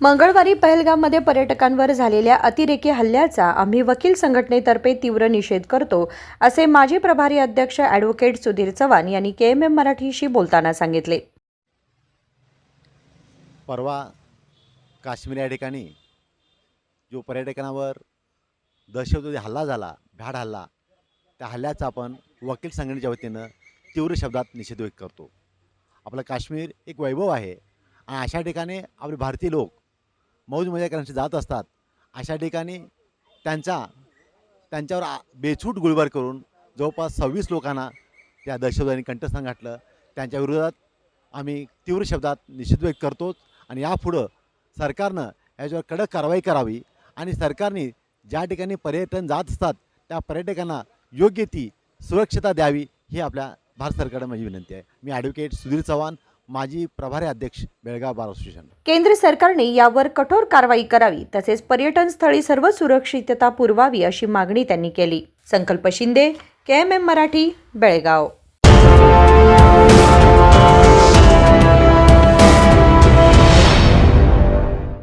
मंगळवारी पहलगाममध्ये पर्यटकांवर झालेल्या अतिरेकी हल्ल्याचा आम्ही वकील संघटनेतर्फे तीव्र निषेध करतो असे माजी प्रभारी अध्यक्ष ॲडव्होकेट सुधीर चव्हाण यांनी के एम एम मराठीशी बोलताना सांगितले. परवा काश्मीर या ठिकाणी जो पर्यटकांवर दहशतवादी हल्ला झाला भ्याड हल्ला त्या हल्ल्याचा आपण वकील संघटनेच्या वतीनं तीव्र शब्दात निषेध व्यक्त करतो. आपलं काश्मीर एक वैभव आहे आणि अशा ठिकाणी आपले भारतीय लोक मौज मजा करण्यासाठी जात असतात. अशा ठिकाणी त्यांचा त्यांच्यावर बेछूट गोळीबार करून जवळपास सव्वीस लोकांना त्या दहशतवाद्यांनी कंठस्थान घातलं. त्यांच्या विरोधात आम्ही तीव्र शब्दात निषेध व्यक्त करतोच आणि यापुढं सरकारनं याच्यावर कडक कारवाई करावी आणि सरकारने ज्या ठिकाणी पर्यटन जात असतात त्या पर्यटकांना योग्य ती सुरक्षता द्यावी ही आपल्या भारत सरकारला माझी विनंती आहे. मी ॲडव्होकेट सुधीर चव्हाण माजी प्रभारी अध्यक्ष बेळगाव बार असोसिएशन केंद्र सरकारने यावर कठोर कारवाई करावी तसेच पर्यटन स्थळी सर्व सुरक्षितता पुरवावी अशी मागणी त्यांनी केली. Sankalp Shinde K M M Marathi Belgaum.